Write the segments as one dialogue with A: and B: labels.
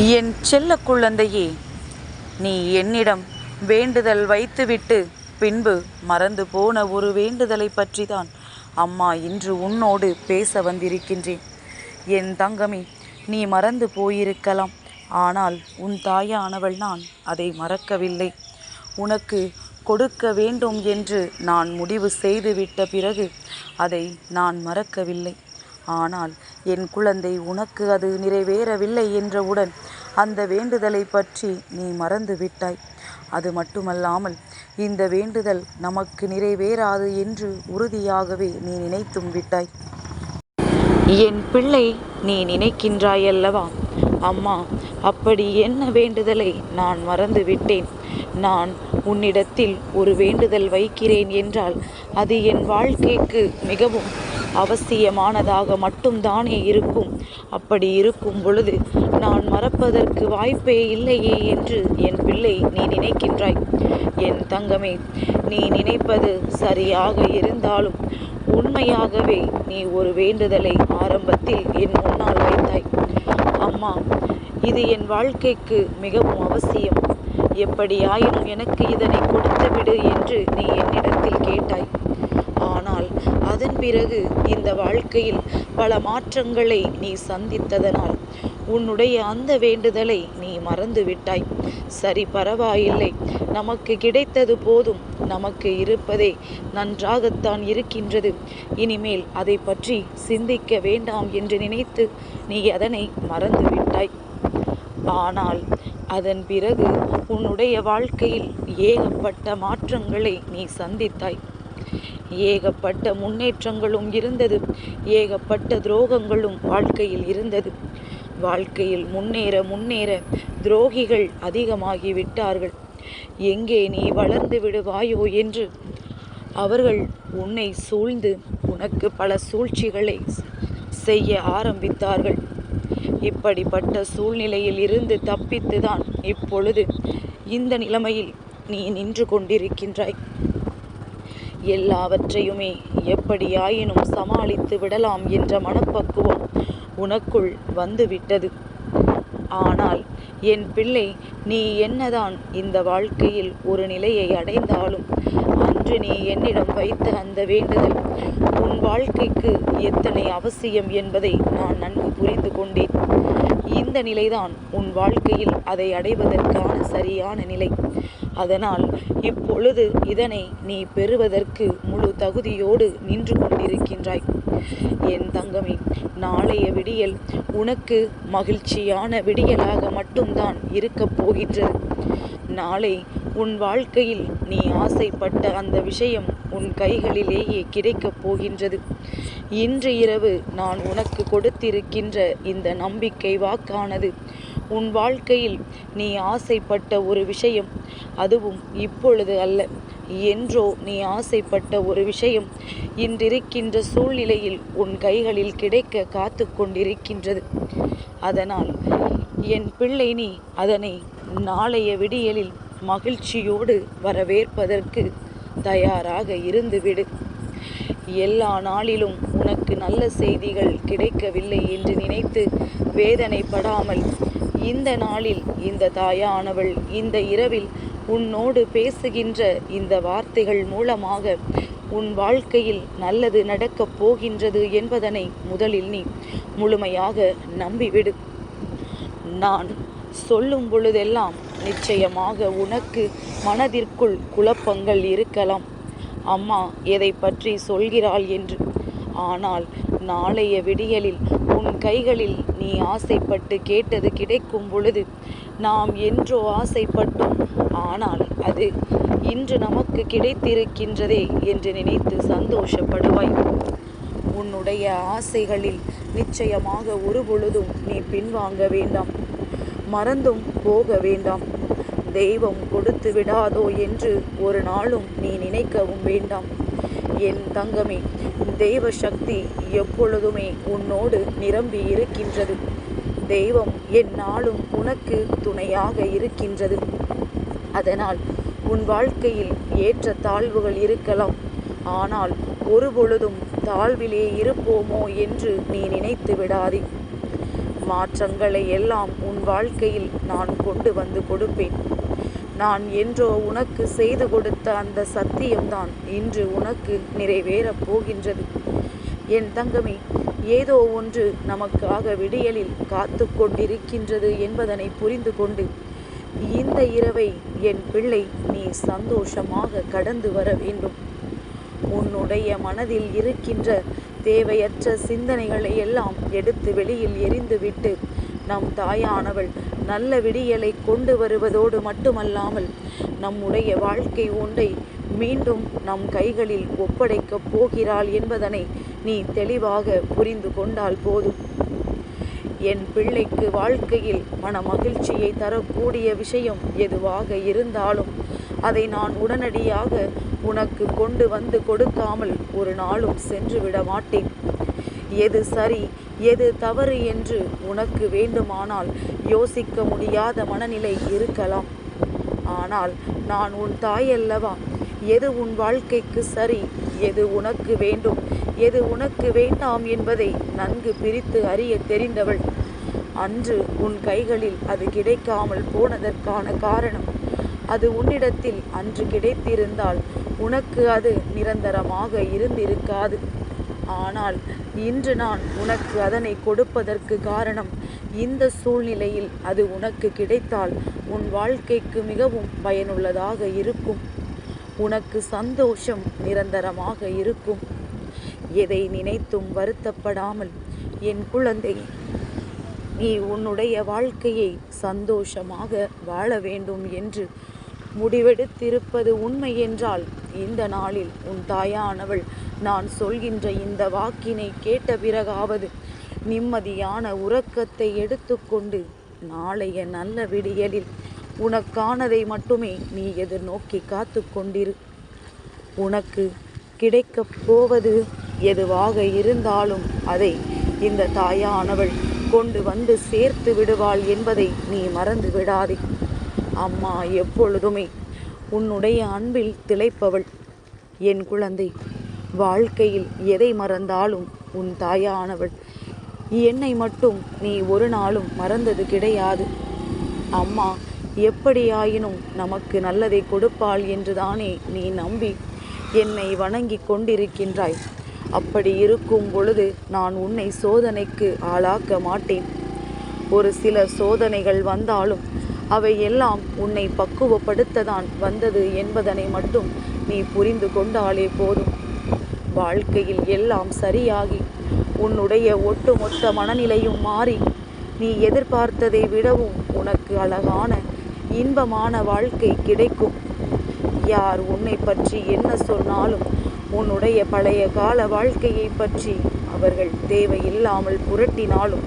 A: என் செல்ல குழந்தையே நீ என்னிடம் வேண்டுதல் வைத்துவிட்டு பின்பு மறந்து போன ஒரு வேண்டுதலை பற்றி தான் அம்மா இன்று உன்னோடு பேச வந்திருக்கின்றேன். என் தங்கமே நீ மறந்து போயிருக்கலாம். ஆனால் உன் தாயானவள் நான் அதை மறக்கவில்லை. உனக்கு கொடுக்க வேண்டும் என்று நான் முடிவு செய்துவிட்ட பிறகு அதை நான் மறக்கவில்லை. ஆனால் என் குழந்தை உனக்கு அது நிறைவேறவில்லை என்றவுடன் அந்த வேண்டுதலை பற்றி நீ மறந்து விட்டாய் அது மட்டுமல்லாமல் இந்த வேண்டுதல் நமக்கு நிறைவேறாது என்று உறுதியாகவே நீ நினைத்தும் விட்டாய். என் பிள்ளை நீ நினைக்கின்றாயல்லவா? அம்மா அப்படி என்ன வேண்டுதலை நான் மறந்து விட்டேன் நான் உன்னிடத்தில் ஒரு வேண்டுதல் வைக்கிறேன் என்றால் அது என் வாழ்க்கைக்கு மிகவும் அவசியமானதாக மட்டும்தானே இருக்கும். அப்படி இருக்கும் பொழுது நான் மறப்பதற்கு வாய்ப்பே இல்லையே என்று என் பிள்ளை நீ நினைக்கின்றாய். என் தங்கமே நீ நினைப்பது சரியாக இருந்தாலும் உண்மையாகவே நீ ஒரு வேண்டுதலை ஆரம்பத்தில் என் முன்னால் வைத்தாய். அம்மா இது என் வாழ்க்கைக்கு மிகவும் அவசியம். எப்படியாயினும் எனக்கு இதனை கொடுத்து விடு என்று நீ என்னிடத்தில் கேட்டாய். ஆனால் அதன் பிறகு இந்த வாழ்க்கையில் பல மாற்றங்களை நீ சந்தித்ததனால் உன்னுடைய அந்த வேண்டுதலை நீ மறந்து விட்டாய் சரி பரவாயில்லை. நமக்கு கிடைத்தது போதும். நமக்கு இருப்பதே நன்றாகத்தான் இருக்கின்றது. இனிமேல் அதை பற்றி சிந்திக்க வேண்டாம் என்று நினைத்து நீ அதனை மறந்து விட்டாய் ஆனால் அதன் பிறகு உன்னுடைய வாழ்க்கையில் ஏகப்பட்ட மாற்றங்களை நீ சந்தித்தாய். ஏகப்பட்ட முன்னேற்றங்களும் இருந்தது. ஏகப்பட்ட துரோகங்களும் வாழ்க்கையில் இருந்தது. வாழ்க்கையில் முன்னேற முன்னேற துரோகிகள் அதிகமாகி விட்டார்கள் எங்கே நீ வளர்ந்து விடுவாயோ என்று? அவர்கள் உன்னை சூழ்ந்து உனக்கு பல சூழ்ச்சிகளை செய்ய ஆரம்பித்தார்கள். இப்படிப்பட்ட சூழ்நிலையில் இருந்து தப்பித்துதான் இப்பொழுது இந்த நிலைமையில் நீ நின்று கொண்டிருக்கின்றாய். எல்லாவற்றையுமே எப்படியாயினும் சமாளித்து விடலாம் என்ற மனப்பக்குவம் உனக்குள் வந்துவிட்டது. ஆனால் என் பிள்ளை நீ என்னதான் இந்த வாழ்க்கையில் ஒரு நிலையை அடைந்தாலும் அன்று நீ என்னிடம் வைத்த அந்த வேண்டுதல் உன் வாழ்க்கைக்கு எத்தனை அவசியம் என்பதை நான் நன்கு புரிந்து கொண்டேன். இந்த நிலைதான் உன் வாழ்க்கையில் அதை அடைவதற்கான சரியான நிலை. அதனால் இப்பொழுது இதனை நீ பெறுவதற்கு முழு தகுதியோடு நின்று கொண்டிருக்கின்றாய். என் தங்கமே நாளைய விடியல் உனக்கு மகிழ்ச்சியான விடியலாக மட்டும்தான் இருக்கப் போகின்றது. நாளை உன் வாழ்க்கையில் நீ ஆசைப்பட்ட அந்த விஷயம் உன் கைகளிலேயே கிடைக்கப் போகின்றது. இன்று இரவு நான் உனக்கு கொடுத்திருக்கின்ற இந்த நம்பிக்கை வாக்கானது உன் வாழ்க்கையில் நீ ஆசைப்பட்ட ஒரு விஷயம் அதுவும் இப்பொழுது அல்ல. என்றோ நீ ஆசைப்பட்ட ஒரு விஷயம் இன்றிருக்கின்ற சூழ்நிலையில் உன் கைகளில் கிடைக்க காத்து கொண்டிருக்கின்றது. அதனால் என் பிள்ளை நீ அதனை நாளைய விடியலில் மகிழ்ச்சியோடு வரவேற்பதற்கு தயாராக இருந்துவிடு. எல்லா நாளிலும் உனக்கு நல்ல செய்திகள் கிடைக்கவில்லை என்று நினைத்து வேதனைப்படாமல் இந்த நாளில் இந்த தாயானவள் இந்த இரவில் உன்னோடு பேசுகின்ற இந்த வார்த்தைகள் மூலமாக உன் வாழ்க்கையில் நல்லது நடக்கப் போகின்றது என்பதனை முதலில் நீ முழுமையாக நம்பிவிடு. நான் சொல்லும் பொழுதெல்லாம் நிச்சயமாக உனக்கு மனதிற்குள் குழப்பங்கள் இருக்கலாம். அம்மா எதை பற்றி சொல்கிறாள் என்று. ஆனால் நாளைய விடியலில் உன் கைகளில் நீ ஆசைப்பட்டு கேட்டது கிடைக்கும் பொழுது நாம் என்றோ ஆசைப்பட்டோம். ஆனால் அது இன்று நமக்கு கிடைத்திருக்கின்றதே என்று நினைத்து சந்தோஷப்படுவாய். உன்னுடைய ஆசைகளில் நிச்சயமாக ஒரு பொழுதும் நீ பின்வாங்க வேண்டாம். மறந்தும் போக வேண்டாம். தெய்வம் கொடுத்து விடாதோ என்று ஒரு நாளும் நீ நினைக்கவும் வேண்டாம். என் தங்கமே தெய்வ சக்தி எப்பொழுதுமே உன்னோடு நிரம்பி இருக்கின்றது. தெய்வம் என் நாளும் உனக்கு துணையாக இருக்கின்றது. அதனால் உன் வாழ்க்கையில் ஏற்ற தாழ்வுகள் இருக்கலாம். ஆனால் ஒரு பொழுதும் தாழ்விலே இருப்போமோ என்று நீ நினைத்து விடாதே. மாற்றங்களை எல்லாம் உன் வாழ்க்கையில் நான் கொண்டு வந்து கொடுப்பேன். நான் என்றோ உனக்கு செய்து கொடுத்த அந்த சத்தியம்தான் இன்று உனக்கு நிறைவேறப் போகின்றது. என் தங்கமே ஏதோ ஒன்று நமக்காக விடியலில் காத்து கொண்டிருக்கின்றது என்பதனை புரிந்து கொண்டு இந்த இரவை என் பிள்ளை நீ சந்தோஷமாக கடந்து வர வேண்டும். உன்னுடைய மனதில் இருக்கின்ற தேவையற்ற சிந்தனைகளை எல்லாம் எடுத்து வெளியில் எரிந்துவிட்டு நம் தாயானவள் நல்ல விடியலை கொண்டு வருவதோடு மட்டுமல்லாமல் நம்முடைய வாழ்க்கை ஒன்றை மீண்டும் நம் கைகளில் ஒப்படைக்கப் போகிறாள் என்பதனை நீ தெளிவாக புரிந்து கொண்டால் போதும். என் பிள்ளைக்கு வாழ்க்கையில் மன மகிழ்ச்சியை தரக்கூடிய விஷயம் எதுவாக இருந்தாலும் அதை நான் உடனடியாக உனக்கு கொண்டு வந்து கொடுக்காமல் ஒரு நாளும் சென்று விட மாட்டேன். எது சரி எது தவறு என்று உனக்கு வேண்டுமானால் யோசிக்க முடியாத மனநிலை இருக்கலாம். ஆனால் நான் உன் தாயல்லவா? எது உன் வாழ்க்கைக்கு சரி? எது உனக்கு வேண்டும்? எது உனக்கு வேண்டாம் என்பதை நன்கு பிரித்து அறிய தெரிந்தவள். அன்று உன் கைகளில் அது கிடைக்காமல் போனதற்கான காரணம் அது உன்னிடத்தில் அன்று கிடைத்திருந்தால் உனக்கு அது நிரந்தரமாக இருந்திருக்காது. ஆனால் இன்று நான் உனக்கு அதனை கொடுப்பதற்கு காரணம் இந்த சூழ்நிலையில் அது உனக்கு கிடைத்தால் உன் வாழ்க்கைக்கு மிகவும் பயனுள்ளதாக இருக்கும். உனக்கு சந்தோஷம் நிரந்தரமாக இருக்கும். எதை நினைத்தும் வருத்தப்படாமல் என் குழந்தை நீ உன்னுடைய வாழ்க்கையை சந்தோஷமாக வாழ வேண்டும் என்று முடிவெடுத்திருப்பது உண்மை என்றால் இந்த நாளில் உன் தாயானவள் நான் சொல்கின்ற இந்த வாக்கினை கேட்ட பிறகாவது நிம்மதியான உறக்கத்தை எடுத்துக்கொண்டு நாளைய நல்ல விடியலில் உனக்கானதை மட்டுமே நீ எதிர்நோக்கி காத்து கொண்டிரு உனக்கு கிடைக்கப் போவது எதுவாக இருந்தாலும் அதை இந்த தாயானவள் கொண்டு வந்து சேர்த்து விடுவாள் என்பதை நீ மறந்து விடாதே. அம்மா எப்பொழுதுமே உன்னுடைய அன்பில் திளைப்பவள். என் குழந்தை வாழ்க்கையில் எதை மறந்தாலும் உன் தாயானவள். என்னை மட்டும் நீ ஒரு நாளும் மறந்தது கிடையாது. அம்மா எப்படியாயினும் நமக்கு நல்லதை கொடுப்பாள் என்றுதானே நீ நம்பி என்னை வணங்கி கொண்டிருக்கின்றாய். அப்படி இருக்கும் பொழுது நான் உன்னை சோதனைக்கு ஆளாக்க மாட்டேன். ஒரு சில சோதனைகள் வந்தாலும் அவை எல்லாம் உன்னை பக்குவப்படுத்ததான் வந்தது என்பதனை மட்டும் நீ புரிந்து கொண்டாலே போதும். வாழ்க்கையில் எல்லாம் சரியாகி உன்னுடைய ஒட்டுமொத்த மனநிலையும் மாறி நீ எதிர்பார்த்ததை விடவும் உனக்கு அழகான இன்பமான வாழ்க்கை கிடைக்கும். யார் உன்னை பற்றி என்ன சொன்னாலும் உன்னுடைய பழைய கால வாழ்க்கையை பற்றி அவர்கள் தேவையில்லாமல் புரட்டினாலும்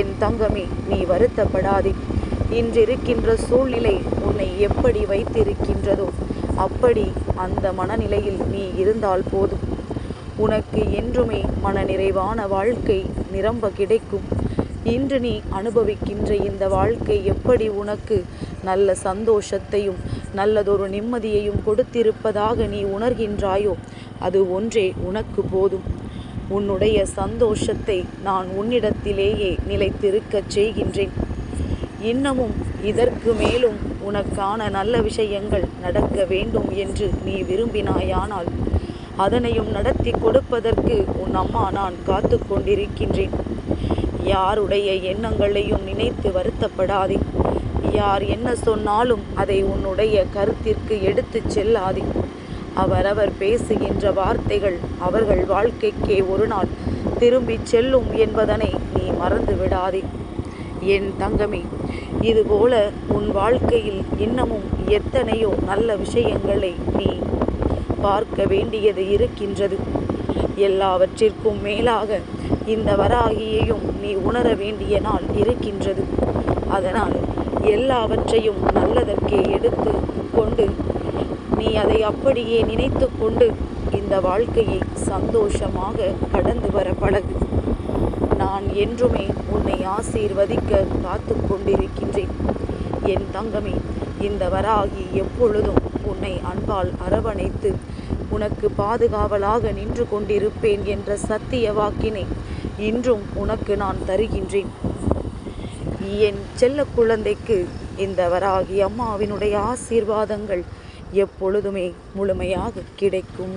A: என் தங்கமே நீ வருத்தப்படாதே. இன்றிருக்கின்ற சூழ்நிலை உன்னை எப்படி வைத்திருக்கின்றதோ அப்படி அந்த மனநிலையில் நீ இருந்தால் போதும். உனக்கு என்றுமே மன நிறைவான வாழ்க்கை நிரம்ப கிடைக்கும். இன்று நீ அனுபவிக்கின்ற இந்த வாழ்க்கை எப்படி உனக்கு நல்ல சந்தோஷத்தையும் நல்லதொரு நிம்மதியையும் கொடுத்திருப்பதாக நீ உணர்கின்றாயோ அது ஒன்றே உனக்கு போதும். உன்னுடைய சந்தோஷத்தை நான் உன்னிடத்திலேயே நிலைத்திருக்கச் செய்கின்றேன். இன்னமும் இதற்கு மேலும் உனக்கான நல்ல விஷயங்கள் நடக்க வேண்டும் என்று நீ விரும்பினாயானால் அதனையும் நடத்தி கொடுப்பதற்கு உன் அம்மா நான் காத்து கொண்டிருக்கின்றேன். யாருடைய எண்ணங்களையும் நினைத்து வருத்தப்படாதே. யார் என்ன சொன்னாலும் அதை உன்னுடைய கருத்திற்கு எடுத்துச் செல்லாதே. அவரவர் பேசுகின்ற வார்த்தைகள் அவர்கள் வாழ்க்கைக்கே ஒரு நாள் திரும்பிச் செல்லும் என்பதனை நீ மறந்து விடாதே. என் தங்கமே இதுபோல உன் வாழ்க்கையில் இன்னமும் எத்தனையோ நல்ல விஷயங்களை நீ பார்க்க வேண்டியது இருக்கின்றது. எல்லாவற்றிற்கும் மேலாக இந்த வராகியையும் நீ உணர வேண்டிய நாள் இருக்கின்றது. அதனால் எல்லாவற்றையும் நல்லதற்கே எடுத்து கொண்டு நீ அதை அப்படியே நினைத்து கொண்டு இந்த வாழ்க்கையை சந்தோஷமாக கடந்து வர பழகு. நான் என்றுமே உன்னை ஆசீர்வதிக்க காத்து கொண்டிருக்கின்றேன். என் தங்கமே இந்த வராகி எப்பொழுதும் உன்னை அன்பால் அரவணைத்து உனக்கு பாதுகாவலாக நின்று கொண்டிருப்பேன் என்ற சத்திய வாக்கினை இன்றும் உனக்கு நான் தருகின்றேன். என் செல்ல குழந்தைக்கு இந்த வராகி அம்மாவினுடைய ஆசீர்வாதங்கள் எப்பொழுதுமே முழுமையாக கிடைக்கும்.